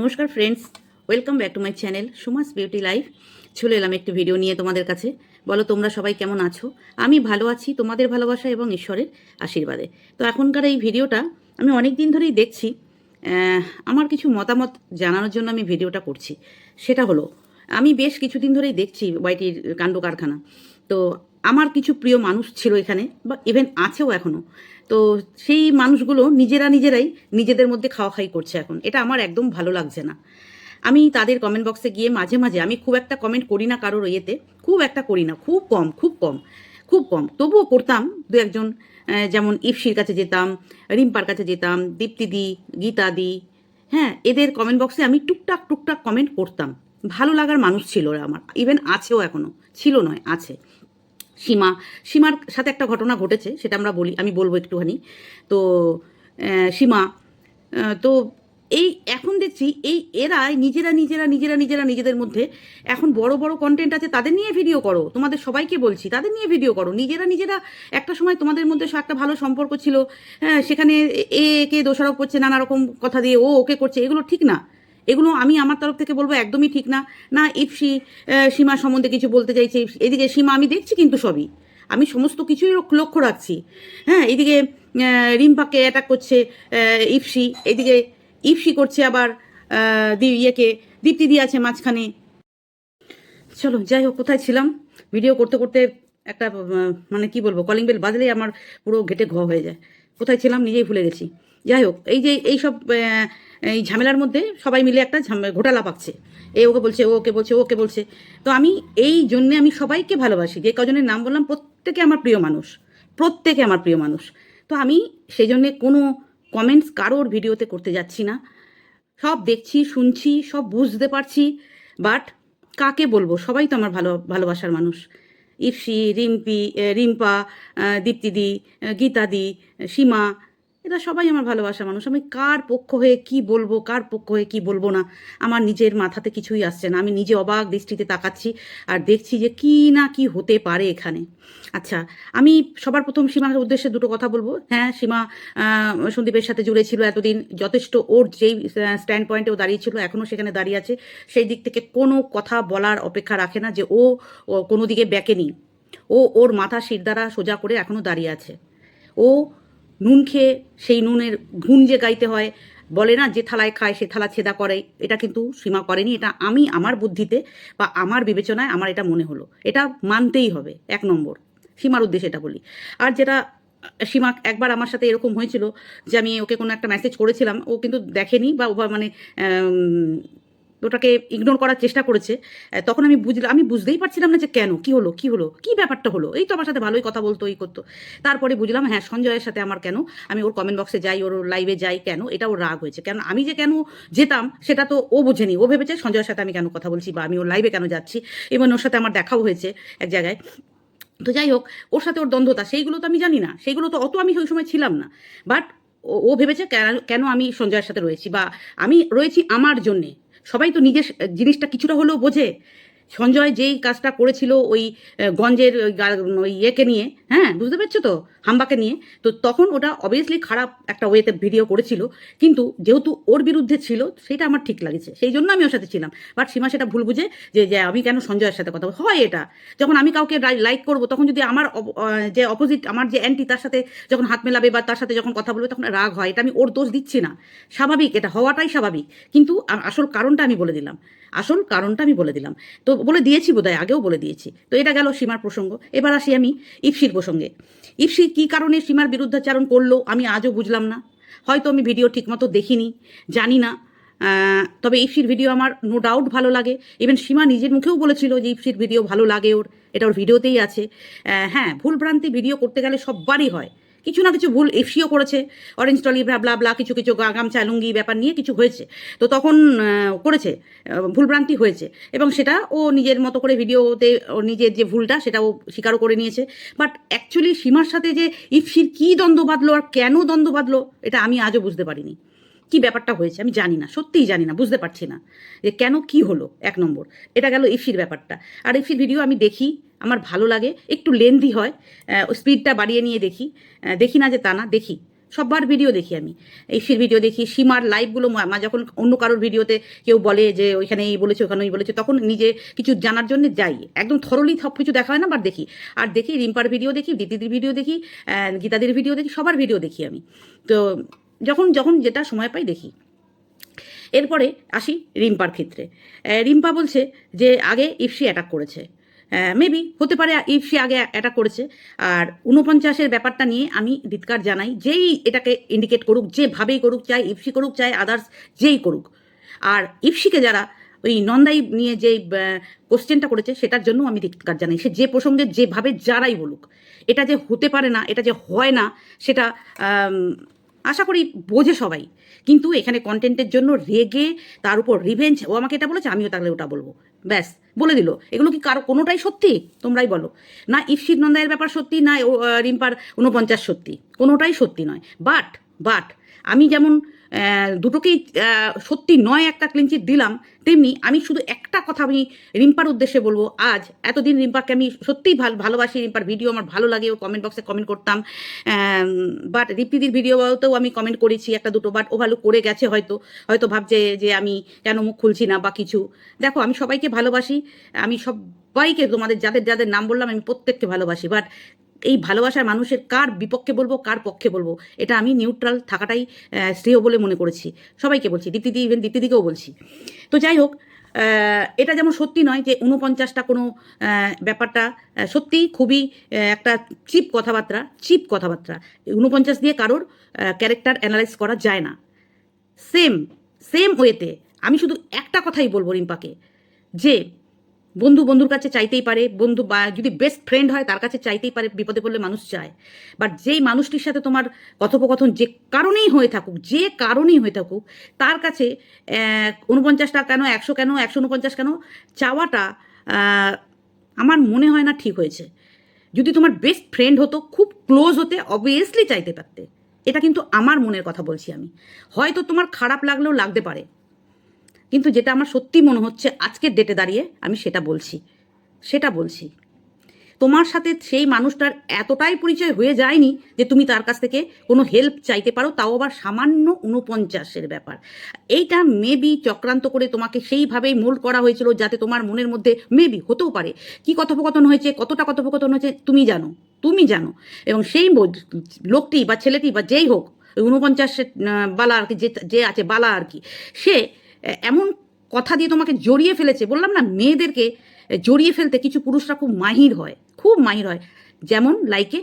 নমস্কার friends welcome back to my channel Suma's beauty life চলে এলাম একটি ভিডিও নিয়ে তোমাদের কাছে। বলো, তোমরা সবাই কেমন আছো? আমি ভালো আছি, তোমাদের ভালোবাসা এবং ঈশ্বরের আশীর্বাদে। তো এখনকার এই ভিডিওটা আমি অনেক দিন ধরেই দেখছি। আমার কিছু মতামত জানানোর জন্য আমি ভিডিওটা করছি। সেটা হলো, আমি বেশ কিছুদিন ধরেই দেখছি ওয়াইটির কাণ্ড কারখানা তো আমার কিছু প্রিয় মানুষ ছিল এখানে, বা ইভেন আছেও এখনও তো সেই মানুষগুলো নিজেরা নিজেরাই নিজেদের মধ্যে খাওয়া খাই করছে এখন। এটা আমার একদম ভালো লাগছে না। আমি তাদের কমেন্ট বক্সে গিয়ে মাঝে মাঝে আমি খুব একটা কমেন্ট করি না কারোর ইয়েতে, খুব একটা করি না, খুব কম খুব কম খুব কম। তবুও করতাম, দু একজন যেমন ইফসির কাছে যেতাম, রিম্পার কাছে যেতাম দীপ্তিদি গীতাদি হ্যাঁ এদের কমেন্ট বক্সে আমি টুকটাক টুকটাক কমেন্ট করতাম। ভালো লাগার মানুষ ছিল ওরা আমার। ইভেন আছেও এখনও ছিল নয়, আছে। সীমা, সীমার সাথে একটা ঘটনা ঘটেছে, সেটা আমরা বলি, আমি বলব একটুখানি। তো সীমা তো এই, এখন দেখছি এই এরাই নিজেরা নিজেরা নিজেরা নিজেরা নিজেদের মধ্যে এখন বড় বড় কন্টেন্ট আছে, তাদের নিয়ে ভিডিও করো। তোমাদের সবাইকে বলছি, তাদের নিয়ে ভিডিও করো। নিজেরা নিজেরা একটা সময় তোমাদের মধ্যে একটা ভালো সম্পর্ক ছিল হ্যাঁ সেখানে এ একে দোষারোপ করছে, নানা রকম কথা দিয়ে ও, ওকে করছে, এগুলো ঠিক না। এগুলো আমি আমার তরফ থেকে বলব একদমই ঠিক না। না আহ, সীমা সম্বন্ধে কিছু বলতে চাইছে। এদিকে সীমা আমি দেখছি কিন্তু সবই। আমি সমস্ত কিছুই লক্ষ্য রাখছি। হ্যাঁ এদিকে রিম্পাকে অ্যাটাক করছে ইপসি এদিকে ইপসি করছে আবার ইয়েকে। দীপ্তি দিয়ে আছে মাঝখানে। চলো যাই হোক কোথায় ছিলাম? ভিডিও করতে করতে একটা মানে কি বলব কলিং বেল বাজলেই আমার পুরো ঘেটে ঘ হয়ে যায়। কোথায় ছিলাম? নিজেই ভুলে গেছি। যাই হোক, এই যে এই সব এই ঝামেলার মধ্যে সবাই মিলে একটা ঘোটালা পাচ্ছে এ ওকে বলছে, ও ওকে বলছে ওকে বলছে। তো আমি এই জন্যে আমি সবাইকে ভালোবাসি। যে কজনের নাম বললাম, প্রত্যেকে আমার প্রিয় মানুষ। প্রত্যেকে আমার প্রিয় মানুষ। তো আমি সেই জন্যে কোনো কমেন্টস কারোর ভিডিওতে করতে যাচ্ছি না। সব দেখছি, শুনছি, সব বুঝতে পারছি। বাট কাকে বলব? সবাই তো আমার ভালো, ভালোবাসার মানুষ। ইপসি রিম্পি রিম্পা দীপ্তিদি গীতাদি, সীমা এরা সবাই আমার ভালোবাসার মানুষ। আমি কার পক্ষ হয়ে কি বলব, কার পক্ষ হয়ে কি বলব না? আমার নিজের মাথাতে কিছুই আসছে না। আমি নিজে অবাক দৃষ্টিতে তাকাচ্ছি আর দেখছি যে কি না কি হতে পারে এখানে। আচ্ছা আমি সবার প্রথম সীমার উদ্দেশ্যে দুটো কথা বলব। হ্যাঁ সীমা সন্দীপের সাথে জুড়ে ছিল এতদিন। যথেষ্ট ওর যেই স্ট্যান্ড পয়েন্টে ও দাঁড়িয়ে ছিল এখনও সেখানে দাঁড়িয়ে আছে। সেই দিক থেকে কোনো কথা বলার অপেক্ষা রাখে না যে ও ও কোনো দিকে ব্যাকেনি ও ওর মাথা শির দ্বারা সোজা করে এখনও দাঁড়িয়ে আছে। ও নুন খেয়ে সেই নুনের ঘুণ যে গাইতে হয়, বলে না যে থালায় খায়, সে থালা ছেদা করে। এটা কিন্তু সীমা করেনি, এটা আমি আমার বুদ্ধিতে বা আমার বিবেচনায় আমার এটা মনে হলো। এটা মানতেই হবে, এক নম্বর। সীমার উদ্দেশ্যে এটা বলি। আর যেটা, সীমা একবার আমার সাথে এরকম হয়েছিল যে আমি ওকে কোনো একটা মেসেজ করেছিলাম, ও কিন্তু দেখেনি বা ও মানে ওটাকে ইগনোর করার চেষ্টা করেছে তখন আমি বুঝলাম আমি বুঝতেই পারছিলাম না যে কেন, কি হলো কি হলো, কি ব্যাপারটা হলো? এই তো আমার সাথে ভালোই কথা বলতো এই করতো। তারপরে বুঝলাম হ্যাঁ সঞ্জয়ের সাথে আমার কেন, আমি ওর কমেন্ট বক্সে যাই, ওর লাইভে যাই, কেন? এটা ওর রাগ হয়েছে। কেন, আমি যে কেন যেতাম, সেটা তো ও বোঝেনি। ও ভেবেছে সঞ্জয়ের সাথে আমি কেন কথা বলছি বা আমি ওর লাইভে কেন যাচ্ছি। এবং ওর সাথে আমার দেখাও হয়েছে এক জায়গায়। তো যাই হোক, ওর সাথে ওর দ্বন্দ্বতা, সেইগুলো তো আমি জানি না। সেইগুলো তো অত আমি ওই সময় ছিলাম না। বাট ও ভেবেছে কেন আমি সঞ্জয়ের সাথে রয়েছি বা আমি রয়েছি আমার জন্যে। সবাই তো নিজের জিনিসটা কিছুটা হলেও বোঝে। সঞ্জয় যেই কাজটা করেছিল ওই গঞ্জের ওই ইয়েকে নিয়ে হ্যাঁ বুঝতে পারছ তো? হাম্বাকে নিয়ে। তো তখন ওটা অবভিয়াসলি খারাপ একটা ওয়েতে ভিডিও করেছিল। কিন্তু যেহেতু ওর বিরুদ্ধে ছিল, সেটা আমার ঠিক লাগছে। সেই জন্য আমি ওর সাথে ছিলাম। বাট সীমা সেটা ভুল বুঝে যে যে আমি কেন সঞ্জয়ের সাথে কথা? হয় এটা। যখন আমি কাউকে লাইক করব, তখন যদি আমার যে অপোজিট আমার যে অ্যান্টি তার সাথে যখন হাত মেলাবে বা তার সাথে যখন কথা বলবে, তখন রাগ হয়। এটা আমি ওর দোষ দিচ্ছি না। স্বাভাবিক, এটা হওয়াটাই স্বাভাবিক। কিন্তু আসল কারণটা আমি বলে দিলাম। আসল কারণটা আমি বলে দিলাম। তো বলে দিয়েছি বোধহয়, আগেও বলে দিয়েছি। তো এটা গেল সীমার প্রসঙ্গ। এবার আসি আমি ইপসির প্রসঙ্গে। ইপসি কী কারণে সীমার বিরুদ্ধাচারণ করল আমি আজও বুঝলাম না। হয়তো আমি ভিডিও ঠিকমতো দেখিনি, জানি না। তবে ইপসির ভিডিও আমার নো ডাউট ভালো লাগে। ইভেন সীমা নিজের মুখেও বলেছিল যে ইপসির ভিডিও ভালো লাগে ওর, এটা ওর ভিডিওতেই আছে। হ্যাঁ ভুলভ্রান্তি ভিডিও করতে গেলে সববারই হয়। কিছু না কিছু ভুল এফসিও করেছে অরেঞ্জ টলি ব্লা ব্লা কিছু কিছু গামছা, লুঙ্গি ব্যাপার নিয়ে কিছু হয়েছে। তো তখন করেছে ভুলভ্রান্তি হয়েছে। এবং সেটা ও নিজের মতো করে ভিডিওতে ও নিজের যে ভুলটা, সেটা ও স্বীকারও করে নিয়েছে। বাট অ্যাকচুয়ালি সীমার সাথে যে ইফসির কী দ্বন্দ্ব বাঁধলো আর কেন দ্বন্দ্ব বাঁধলো, এটা আমি আজও বুঝতে পারিনি। কি ব্যাপারটা হয়েছে, আমি জানি না, সত্যিই জানি না, বুঝতে পারছি না। যে কেন কি হলো, এক নম্বর। এটা গেল ইফসির ব্যাপারটা। আর ইফসির ভিডিও আমি দেখি আমার ভালো লাগে, একটু লেন্দি হয় স্পিডটা বাড়িয়ে নিয়ে দেখি। দেখি না যে তা না, দেখি। সববার ভিডিও দেখি আমি। ইফসির ভিডিও দেখি, সীমার লাইভগুলো মা যখন অন্য কারোর ভিডিওতে কেউ বলে যে ওইখানে এই বলেছে ওখানে ওই বলেছে, তখন নিজে কিছু জানার জন্য যাই। একদম থরলি সব কিছু দেখা হয় না বাট দেখি। আর দেখি রিম্পার ভিডিও দেখি, দিদিদির ভিডিও দেখি গীতাদির ভিডিও দেখি, সবার ভিডিও দেখি আমি। তো যখন যখন যেটা সময় পাই দেখি। এরপরে আসি রিম্পার ক্ষেত্রে। রিম্পা বলছে যে, আগে ইফসি অ্যাটাক করেছে। মেবি হতে পারে ইফসি আগে অ্যাটাক করেছে। আর উনপঞ্চাশের ব্যাপারটা নিয়ে আমি ধিৎকার জানাই, যেই এটাকে ইন্ডিকেট করুক যেভাবেই করুক, চাই ইফসি করুক, চাই আদার্স যেই করুক। আর ইফসিকে যারা ওই নন্দাই নিয়ে যে কোশ্চেনটা করেছে, সেটার জন্য আমি ধিৎকার জানাই। সে যে প্রসঙ্গে যেভাবে যারাই বলুক, এটা যে হতে পারে না, এটা যে হয় না, সেটা আশা করি বোঝে সবাই। কিন্তু এখানে কন্টেন্টের জন্য রেগে তার উপর রিভেঞ্জ ও আমাকে এটা বলেছে, আমিও তাহলে ওটা বলব। ব্যাস, বলে দিল। এগুলো কি কারও কোনোটাই সত্যি? তোমরাই বলো। না ইফশিদ নন্দায়ের ব্যাপার সত্যি, না রিম্পার উনপঞ্চাশ সত্যি। কোনোটাই সত্যি নয়। বাট বাট আমি যেমন দুটোকেই সত্যি নয় একটা ক্লিনচিট দিলাম, তেমনি আমি শুধু একটা কথা আমি রিম্পার উদ্দেশ্যে বলব। আজ এতদিন রিম্পাকে আমি সত্যিই ভালো, ভালোবাসি। রিম্পার ভিডিও আমার ভালো লাগে, ও কমেন্ট বক্সে কমেন্ট করতাম। বাট রিপ্তিদির ভিডিওতেও আমি কমেন্ট করেছি একটা দুটো বাট ও ভালো করে গেছে হয়তো হয়তো ভাবছে যে আমি কেন মুখ খুলছি না বা কিছু। দেখো, আমি সবাইকে ভালোবাসি, আমি সবাইকে তোমাদের, যাদের যাদের নাম বললাম, আমি প্রত্যেককে ভালোবাসি। বাট এই ভালোবাসার মানুষের কার বিপক্ষে বলব কার পক্ষে বলব? এটা আমি নিউট্রাল থাকাটাই শ্রেয় বলে মনে করেছি। সবাইকে বলছি দীপ্তিদি ইভেন দীপ্তিদিকেও বলছি। তো যাই হোক এটা যেমন সত্যি নয় যে উনপঞ্চাশটা কোনো ব্যাপারটা আহ, সত্যিই খুবই একটা চিপ কথাবার্তা চিপ কথাবার্তা। উনপঞ্চাশ দিয়ে কারোর ক্যারেক্টার অ্যানালাইজ করা যায় না। সেম সেম ওয়েতে আমি শুধু একটা কথাই বলব রিম্পাকে যে বন্ধু বন্ধুর কাছে চাইতেই পারে, বন্ধু বা যদি বেস্ট ফ্রেন্ড হয় তার কাছে চাইতেই পারে, বিপদে পড়লে মানুষ চায় বাট যেই মানুষটির সাথে তোমার কথোপকথন যে কারণেই হয়ে থাকুক, যে কারণেই হয়ে থাকুক, তার কাছে উনপঞ্চাশটা কেন, একশো কেন, একশো উনপঞ্চাশ কেন, চাওয়াটা আমার মনে হয় না ঠিক হয়েছে। যদি তোমার বেস্ট ফ্রেন্ড হতো, খুব ক্লোজ হতে অবভিয়াসলি চাইতে পারতে। এটা কিন্তু আমার মনের কথা বলছি আমি। হয়তো তোমার খারাপ লাগলেও লাগতে পারে। কিন্তু যেটা আমার সত্যি মনে হচ্ছে আজকের ডেটে দাঁড়িয়ে আমি সেটা বলছি। সেটা বলছি। তোমার সাথে সেই মানুষটার এতটাই পরিচয় হয়ে যায়নি যে তুমি তার কাছ থেকে কোনো হেল্প চাইতে পারো, তাও আবার সামান্য উনপঞ্চাশের ব্যাপার। এইটা মেবি চক্রান্ত করে তোমাকে সেইভাবেই মোল্ড করা হয়েছিল যাতে তোমার মনের মধ্যে মেবি হতেও পারে। কি কথোপকথন হয়েছে, কতটা কথোপকথন হয়েছে, তুমি জানো তুমি জানো। এবং সেই লোকটি বা ছেলেটি বা যেই হোক উনপঞ্চাশের বালা আর কি যে আছে, বালা আর কি, সে এমন কথা দিয়ে তোমাকে জড়িয়ে ফেলেছে। বললাম না, মেয়েদেরকে জড়িয়ে ফেলতে কিছু পুরুষরা খুব মাহির হয়, খুব মাহির হয়। যেমন লাইকে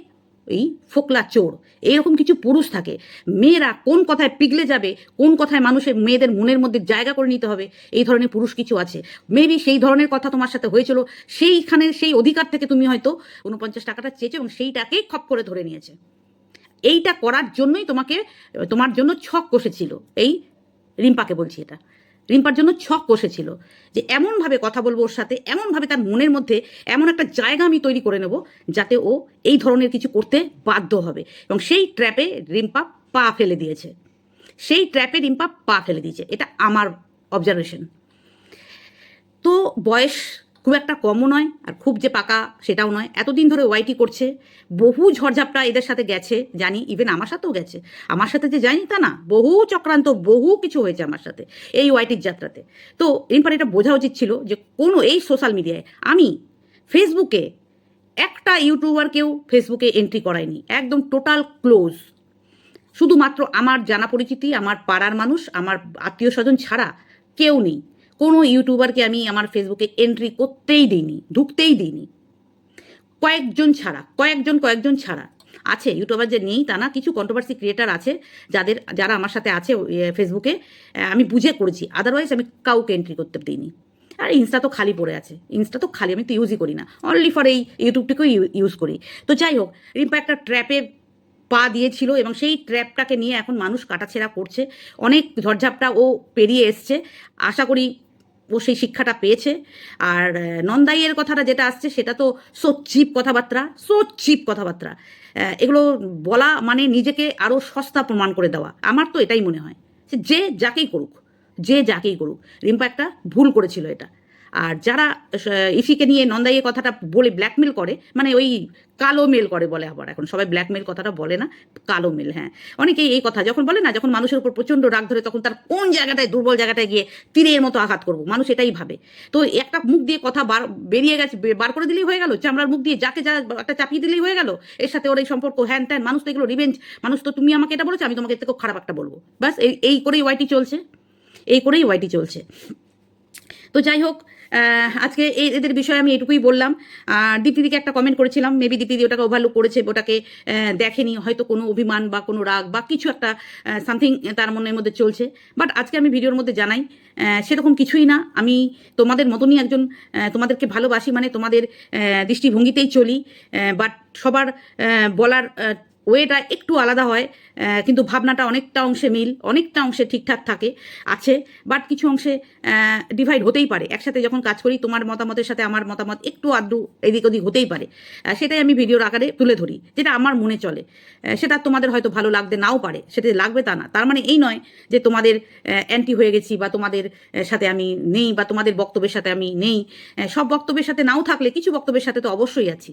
এই ফোকলা চোর, এইরকম কিছু পুরুষ থাকে। মেয়েরা কোন কথায় পিগলে যাবে, কোন কথায় মানুষের মেয়েদের মনের মধ্যে জায়গা করে নিতে হবে, এই ধরনের পুরুষ কিছু আছে। মেবি সেই ধরনের কথা তোমার সাথে হয়েছিল, সেইখানে সেই অধিকার থেকে তুমি হয়তো উনপঞ্চাশ টাকাটা চেয়েছো এবং সেইটাকেই খপ করে ধরে নিয়েছে। এইটা করার জন্যই তোমাকে, তোমার জন্য ছক কষেছিল। এই রিম্পাকে বলছি এটা। রিম্পার জন্য ছক কষেছিল যে এমনভাবে কথা বলব ওর সাথে, এমনভাবে তার মনের মধ্যে এমন একটা জায়গা আমি তৈরি করে নেব যাতে ও এই ধরনের কিছু করতে বাধ্য হবে। এবং সেই ট্র্যাপে রিম্পা পা ফেলে দিয়েছে। সেই ট্র্যাপে রিম্পা পা ফেলে দিয়েছে। এটা আমার অবজারভেশন তো বয়স খুব একটা কমও নয় আর খুব যে পাকা সেটাও নয়। এতদিন ধরে ওয়াইটি করছে, বহু ঝড়ঝাপটা এদের সাথে গেছে, জানি ইভেন আমার সাথেও গেছে। আমার সাথে যে জানি তা না, বহু চক্রান্ত, বহু কিছু হয়েছে আমার সাথে এই ওয়াইটির যাত্রাতে। তো রিম্পার এটা বোঝা উচিত ছিল যে কোনো এই সোশ্যাল মিডিয়ায় আমি ফেসবুকে একটা ইউটিউবারকেও ফেসবুকে এন্ট্রি করাইনি, একদম টোটাল ক্লোজ শুধুমাত্র আমার জানা পরিচিতি, আমার পাড়ার মানুষ, আমার আত্মীয় স্বজন ছাড়া কেউ নেই। কোনো ইউটিউবারকে আমি আমার ফেসবুকে এন্ট্রি করতেই দিইনি, ঢুকতেই দিইনি। কয়েকজন ছাড়া, কয়েকজন কয়েকজন ছাড়া আছে ইউটিউবার যে নেই, তা না, কিছু কন্ট্রোভার্সি ক্রিয়েটার আছে যাদের, যারা আমার সাথে আছে ফেসবুকে আমি বুঝে করেছি আদারওয়াইজ আমি কাউকে এন্ট্রি করতে দিইনি। আর ইনস্টা তো খালি পড়ে আছে ইনস্টা তো খালি, আমি তো ইউজই করি না। অনলি ফর এই ইউটিউবটিকেও ইউজ করি। তো যাই হোক, রিম্পা একটা ট্র্যাপে পা দিয়েছিল এবং সেই ট্র্যাপটাকে নিয়ে এখন মানুষ কাটাছেড়া করছে। অনেক ঝড়ঝাপটা ও পেরিয়ে এসছে। আশা করি ও সেই শিক্ষাটা পেয়েছে। আর নন্দাইয়ের কথাটা যেটা আসছে সেটা তো সো চিপ কথাবার্তা সো চিপ কথাবার্তা। এগুলো বলা মানে নিজেকে আরও সস্তা প্রমাণ করে দেওয়া। আমার তো এটাই মনে হয়। যে যে যাকেই করুক, যে যাকেই করুক, রিম্পা একটা ভুল করেছিল এটা। আর যারা ইফিকে নিয়ে নন্দাইয়ে কথাটা বলে ব্ল্যাকমেল করে মানে ওই কালো মেল করে বলে আবার এখন। সবাই ব্ল্যাকমেল কথাটা বলে না, কালো মেল হ্যাঁ। অনেকেই এই কথা, যখন বলে না, যখন মানুষের উপর প্রচণ্ড রাগ ধরে, তখন তার কোন জায়গাটায়, দুর্বল জায়গাটায় গিয়ে তীরের মতো আঘাত করব? মানুষ এটাই ভাবে। তো একটা মুখ দিয়ে কথা বার, বেরিয়ে গেছে বার করে দিলেই হয়ে গেল, চামড়ার মুখ দিয়ে যাকে যা, একটা চাপিয়ে দিলেই হয়ে গেল, এর সাথে ওর এই সম্পর্ক, হ্যান ত্যান, মানুষ তো এগুলো রিভেঞ্জ মানুষ তো তুমি আমাকে এটা বলেছ, আমি তোমাকে এর থেকেও খারাপ একটা বলব। ব্যাস, এই এই করেই ওয়াইটি চলছে, এই করেই ওয়াইটি চলছে। তো যাই হোক আজকে এই এদের বিষয়ে আমি এটুকুই বললাম। আর দীপ্তিদিকে একটা কমেন্ট করেছিলাম মেবি দীপ্তিদি ওটাকে ওভারলুক করেছে ওটাকে দেখেনি, হয়তো কোনো অভিমান বা কোনো রাগ বা কিছু একটা সামথিং তার মনের মধ্যে চলছে। বাট আজকে আমি ভিডিওর মধ্যে জানাই সেরকম কিছুই না। আমি তোমাদের মতনই একজন তোমাদেরকে ভালোবাসি মানে তোমাদের দৃষ্টিভঙ্গিতেই চলি বাট সবার বলার ওয়েটা একটু আলাদা হয় কিন্তু ভাবনাটা অনেকটা অংশে মিল, অনেকটা অংশে ঠিকঠাক থাকে, আছে বাট কিছু অংশে ডিভাইড হতেই পারে। একসাথে যখন কাজ করি, তোমার মতামতের সাথে আমার মতামত একটু আধটু এদিক ওদিক হতেই পারে। সেটাই আমি ভিডিওর আকারে তুলে ধরি, যেটা আমার মনে চলে। সেটা তোমাদের হয়তো ভালো লাগতে নাও পারে, সেটা লাগবে তা না। তার মানে এই নয় যে তোমাদের অ্যান্টি হয়ে গেছি বা তোমাদের সাথে আমি নেই বা তোমাদের বক্তব্যের সাথে আমি নেই। সব বক্তব্যের সাথে নাও থাকলে, কিছু বক্তব্যের সাথে তো অবশ্যই আছি।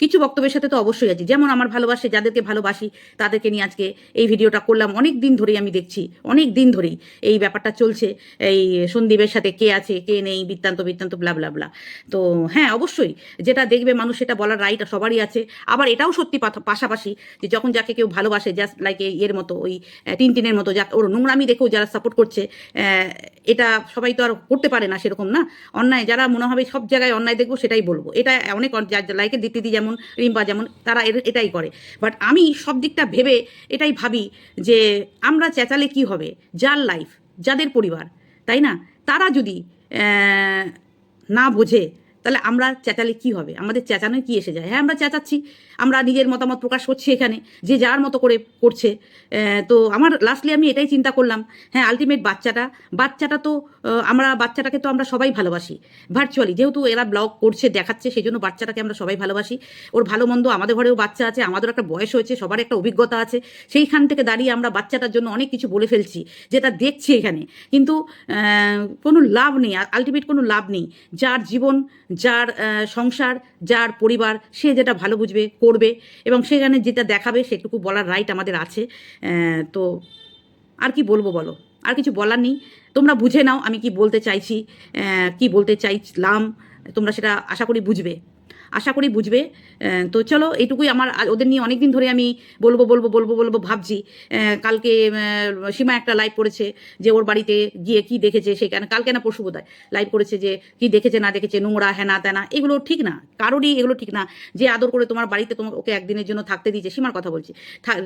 কিছু বক্তব্যের সাথে তো অবশ্যই আছি। যেমন আমার ভালোবাসে, যাদেরকে ভালোবাসি, তাদেরকে নিয়ে আজকে এই ভিডিওটা করলাম। অনেক দিন ধরেই আমি দেখছি, অনেক দিন ধরেই এই ব্যাপারটা চলছে, এই সন্দীপের সাথে কে আছে, কে নেই, বৃত্তান্ত বৃত্তান্ত ব্লা ব্লা ব্লা তো হ্যাঁ অবশ্যই, যেটা দেখবে মানুষ, সেটা বলার রাইট সবারই আছে। আবার এটাও সত্যি পাশাপাশি যে যখন যাকে কেউ ভালোবাসে জাস্ট লাইক এর মতো, ওই টিন টিনের মতো যা ওর নোংরামি দেখেও যারা সাপোর্ট করছে এটা সবাই তো আর করতে পারে না সেরকম না। অন্যায়, যারা মনে হবে সব জায়গায় অন্যায় দেখব সেটাই বলব। এটা অনেক লাইকে দিতিদি যেমন রিম্পা যেমন, তারা এটাই করে। বাট আমি সব দিকটা ভেবে এটাই ভাবি যে আমরা চেঁচালে কি হবে? যার লাইফ যাদের পরিবার, তাই না? তারা যদি না বোঝে, তাহলে আমরা চেঁচালে কি হবে? আমাদের চেঁচানোয় কি এসে যায়? হ্যাঁ আমরা চেঁচাচ্ছি। আমরা নিজের মতামত প্রকাশ করছি এখানে, যে যার মতো করে করছে। তো আমার লাস্টলি আমি এটাই চিন্তা করলাম হ্যাঁ আলটিমেট বাচ্চাটা বাচ্চাটা তো আমরা বাচ্চাটাকে তো আমরা সবাই ভালোবাসি। ভার্চুয়ালি যেহেতু এরা ব্লগ করছে, দেখাচ্ছে সেই জন্য বাচ্চাটাকে আমরা সবাই ভালোবাসি। ওর ভালো মন্দ, আমাদের ঘরেও বাচ্চা আছে, আমাদের একটা বয়স হয়েছে, সবার একটা অভিজ্ঞতা আছে। সেইখান থেকে দাঁড়িয়ে আমরা বাচ্চাটার জন্য অনেক কিছু বলে ফেলছি, যেটা দেখছি এখানে। কিন্তু কোনো লাভ নেই আলটিমেট কোনো লাভ নেই। যার জীবন, যার সংসার, যার পরিবার, সে যেটা ভালো বুঝবে, করবে, এবং সেখানে যেটা দেখাবে, সেটুকু বলার রাইট আমাদের আছে। তো, আর কি বলব বলো? আর কিছু বলার নেই। তোমরা বুঝে নাও আমি কি বলতে চাইছি কি বলতে চাইলাম, তোমরা সেটা আশা করি বুঝবে। আশা করি বুঝবে। তো চলো এইটুকুই আমার ওদের নিয়ে অনেক দিন ধরে আমি বলব বলব বলব বলব, ভাবছি। কালকে সীমা একটা লাইভ করেছে যে ওর বাড়িতে গিয়ে কি দেখেছে সে কেন, কালকে না পরশু বোধহয় লাইভ করেছে যে কি দেখেছে, না দেখেছে, নোংরা হ্যানা ত্যানা এগুলো ঠিক না, কারোরই এগুলো ঠিক না। যে আদর করে তোমার বাড়িতে তোমাকে ওকে একদিনের জন্য থাকতে দিয়েছে, সীমার কথা বলছি।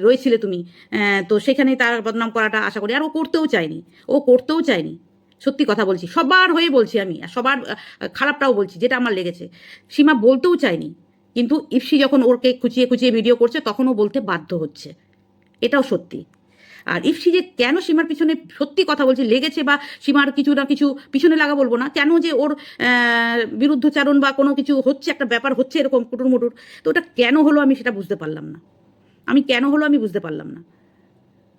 রয়েছিলে তুমি। তো সেখানে তার বদনাম করাটা আশা করি, আর ও করতেও চায়নি, ও করতেও চায়নি। সত্যি কথা বলছি, সবার হয়ে বলছি আমি, আর সবার খারাপটাও বলছি, যেটা আমার লেগেছে। সীমা বলতেও চায়নি, কিন্তু ইফসি যখন ওরকে খুঁচিয়ে খুঁচিয়ে ভিডিও করছে, তখনও বলতে বাধ্য হচ্ছে। এটাও সত্যি। আর ইফসি যে কেন সীমার পিছনে সত্যি কথা বলছি, লেগেছে বা সীমার কিছু না কিছু পিছনে লাগা বলব না, কেন যে ওর বিরুদ্ধচারণ বা কোনো কিছু হচ্ছে, একটা ব্যাপার হচ্ছে এরকম কুটুর মুটুর, তো ওটা কেন হলো আমি সেটা বুঝতে পারলাম না। আমি কেন হলো আমি বুঝতে পারলাম না।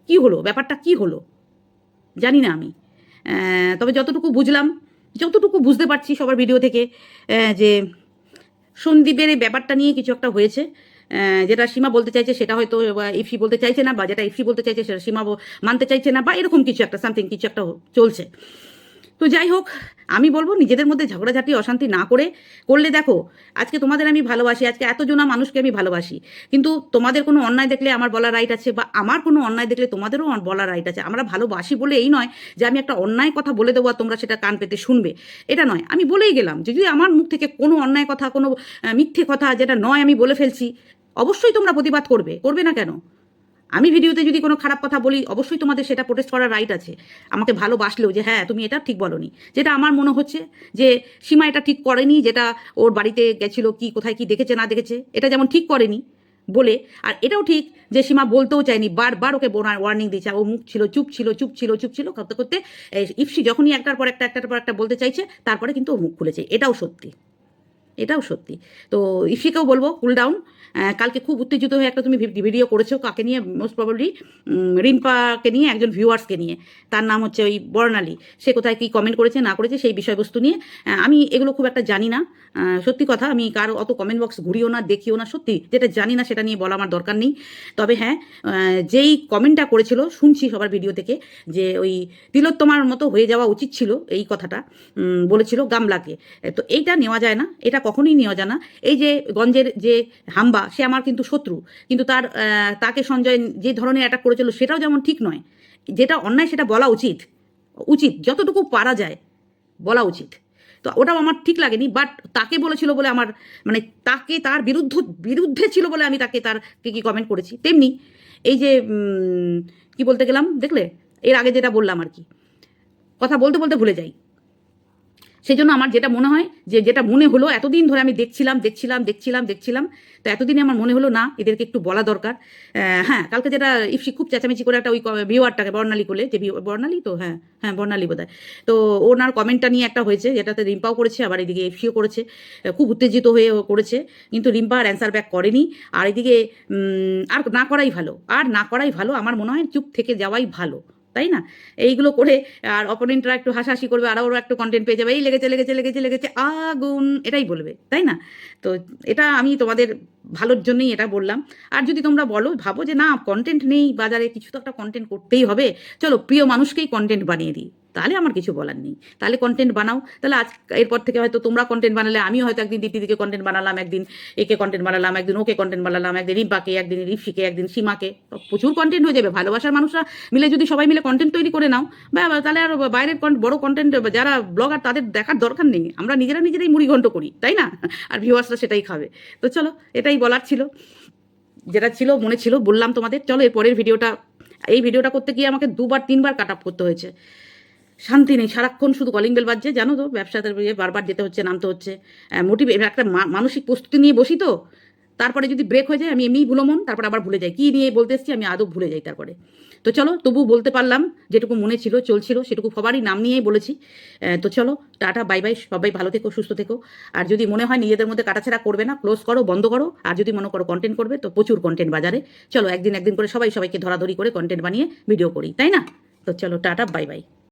কি হলো? ব্যাপারটা কি হলো? জানি না আমি। তবে যতটুকু বুঝলাম, যতটুকু বুঝতে পারছি সবার ভিডিও থেকে যে সন্দীপের এই ব্যাপারটা নিয়ে কিছু একটা হয়েছে যেটা সীমা বলতে চাইছে সেটা হয়তো ইফি বলতে চাইছে না, বা যেটা ইফি বলতে চাইছে সেটা সীমা মানতে চাইছে না, বা এরকম কিছু একটা সামথিং কিছু একটা চলছে। তো যাই হোক, আমি বলব নিজেদের মধ্যে ঝগড়াঝাটি, অশান্তি না করে করলে দেখো, আজকে তোমাদের আমি ভালোবাসি, আজকে এতজনা মানুষকে আমি ভালোবাসি। কিন্তু তোমাদের কোনো অন্যায় দেখলে আমার বলার রাইট আছে বা আমার কোনো অন্যায় দেখলে তোমাদেরও বলার রাইট আছে। আমরা ভালোবাসি বলে এই নয় যে আমি একটা অন্যায় কথা বলে দেবো আর তোমরা সেটা কান পেতে শুনবে। এটা নয়, আমি বলেই গেলাম যদি আমার মুখ থেকে কোনো অন্যায় কথা, কোনো মিথ্যে কথা যেটা নয় আমি বলে ফেলছি, অবশ্যই তোমরা প্রতিবাদ করবে করবে না কেন? আমি ভিডিওতে যদি কোনো খারাপ কথা বলি, অবশ্যই তোমাদের সেটা প্রোটেস্ট করার রাইট আছে। আমাকে ভালোবাসলেও যে হ্যাঁ তুমি এটা ঠিক বলনি। যেটা আমার মনে হচ্ছে যে, সীমা এটা ঠিক করেনি, যেটা ওর বাড়িতে গেছিল, কি, কোথায়, কি দেখেছে, না দেখেছে, এটা যেমন ঠিক করেনি বলে। আর এটাও ঠিক যে, সীমা বলতেও চায়নি, বারবার ওকে ওয়ার্নিং দিয়েছে, ও মুখ ছিল, চুপ ছিল চুপ ছিল চুপ ছিল। করতে করতে ইফসি যখনই একটার পর একটা, একটার পর একটা বলতে চাইছে, তারপরে কিন্তু ও মুখ খুলেছে। এটাও সত্যি। এটাও সত্যি। তো ইফিকেও বলব কুল ডাউন কালকে খুব উত্তেজিত হয়ে একটা তুমি ভিডিও করেছ কাকে নিয়ে? মোস্ট প্রবাবলি রিম্পাকে নিয়ে, একজন ভিউয়ার্সকে নিয়ে। তার নাম হচ্ছে ওই বর্ণালী। সে কোথায় কী কমেন্ট করেছে, না করেছে, সেই বিষয়বস্তু নিয়ে। আমি এগুলো খুব একটা জানি না। সত্যি কথা, আমি কারও অত কমেন্ট বক্স ঘুরিও না, দেখিও না। সত্যি, যেটা জানি না সেটা নিয়ে বলা আমার দরকার নেই। তবে হ্যাঁ যেই কমেন্টটা করেছিল, শুনছি সবার ভিডিও থেকে যে ওই তিলোত্তমার মতো হয়ে যাওয়া উচিত ছিল এই কথাটা। বলেছিল গামলাকে। তো এইটা নেওয়া যায় না। এটা কখনোই নেওয়া যায় না। এই যে গঞ্জের যে হাম্বা, সে আমার কিন্তু শত্রু। কিন্তু তার তাকে সঞ্জয় যে ধরনের অ্যাটাক করেছিল, সেটাও যেমন ঠিক নয়। যেটা অন্যায়, সেটা বলা উচিত। উচিত, যতটুকু পারা যায়, বলা উচিত। তো ওটাও আমার ঠিক লাগেনি বাট তাকে বলেছিল বলে আমার মানে তাকে তার বিরুদ্ধ, বিরুদ্ধে ছিল বলে আমি তাকে তার কি কি কমেন্ট করেছি। তেমনি এই যে কি বলতে গেলাম, দেখলে? এর আগে যেটা বললাম আর কি। কথা বলতে বলতে ভুলে যাই। সেই জন্য আমার যেটা মনে হয় যে যেটা মনে হলো, এতদিন ধরে আমি দেখছিলাম দেখছিলাম দেখছিলাম দেখছিলাম, তো এতদিনে আমার মনে হলো না, এদেরকে একটু বলা দরকার। হ্যাঁ কালকে যেটা ইফসি খুব চেঁচামেচি করে একটা ওই ভিওয়ারটাকে বর্ণালী কোলে, যে বর্ণালী তো? হ্যাঁ হ্যাঁ বর্ণালী বোধ তো ওনার কমেন্টটা নিয়ে একটা হয়েছে, যেটাতে রিম্পাও করেছে, আবার এদিকে ইফসিও করেছে। খুব উত্তেজিত হয়ে করেছে, কিন্তু রিম্পা আর অ্যান্সার ব্যাক করেনি। আর এদিকে আর না করাই ভালো, আর না করাই ভালো, আমার মনে হয় চুপ থেকে যাওয়াই ভালো। তাই না? এইগুলো করে, আর অপোনেন্টরা একটু হাসাহাসি করবে, আর ওরা একটু কন্টেন্ট পেয়ে যাবে, এই লেগেছে লেগেছে লেগেছে লেগেছে, আগুন, এটাই বলবে, তাই না? তো এটা আমি তোমাদের ভালোর জন্যই এটা বললাম। আর যদি তোমরা বলো, ভাবো যে না কন্টেন্ট নেই বাজারে, কিছু তো একটা কন্টেন্ট করতেই হবে। চলো, প্রিয় মানুষকেই কন্টেন্ট বানিয়ে দিই। তাহলে আমার কিছু বলার নেই। তাহলে কন্টেন্ট বানাও। তাহলে আজ, এরপর থেকে হয়তো তোমরা কন্টেন্ট বানালে, আমিও হয়তো একদিন দিদিকে কন্টেন্ট বানালাম, একদিন একে কন্টেন্ট বানালাম, একদিন ওকে কন্টেন্ট বানালাম, একদিন রিম্পাকে, একদিন রিফিকে, একদিন সীমাকে। প্রচুর কন্টেন্ট হয়ে যাবে। ভালোবাসার মানুষরা মিলে যদি সবাই মিলে কন্টেন্ট তৈরি করে নাও, বা তাহলে আর বাইরের বড় কন্টেন্ট যারা ব্লগার তাদের দেখার দরকার নেই। আমরা নিজেরা নিজেরাই মুড়ি ঘন্ট করি, তাই না? আর ভিউয়ার্সরা সেটাই খাবে। তো চলো, এটাই বলার ছিল। যেটা ছিল, মনে ছিল, বললাম তোমাদের। চলো, এর পরের ভিডিওটা এই ভিডিওটা করতে গিয়ে আমাকে দুবার, তিনবার কাট আপ করতে হয়েছে। শান্তি নেই, সারাক্ষণ শুধু কলিং বেল বাজছে, জানো তো, ব্যবসাতে বারবার যেতে হচ্ছে, নামতে হচ্ছে মোটিভ একটা মানসিক প্রস্তুতি নিয়ে বসি তো, তারপরে যদি ব্রেক হয়ে যায়, আমি এমনিই ভুলো মন, তারপরে আবার ভুলে যাই, কী নিয়ে বলতে এসেছি আমি আদৌ ভুলে যাই তারপরে। তো চলো তবু বলতে পারলাম, যেটুকু মনে ছিল, চলছিল, সেটুকু সবারই নাম নিয়েই বলেছি তো চলো, টাটা বাই বাই সবাই ভালো থেকো, সুস্থ থেকো, আর যদি মনে হয় নিজেদের মধ্যে কাটাছেড়া করবে না ক্লোজ করো, বন্ধ করো, আর যদি মনে করো কন্টেন্ট করবে, তো প্রচুর কন্টেন্ট বাজারে, চলো, একদিন একদিন করে সবাই সবাইকে ধরাধরি করে কন্টেন্ট বানিয়ে ভিডিও করি, তাই না? তো চলো, টাটা বাই বাই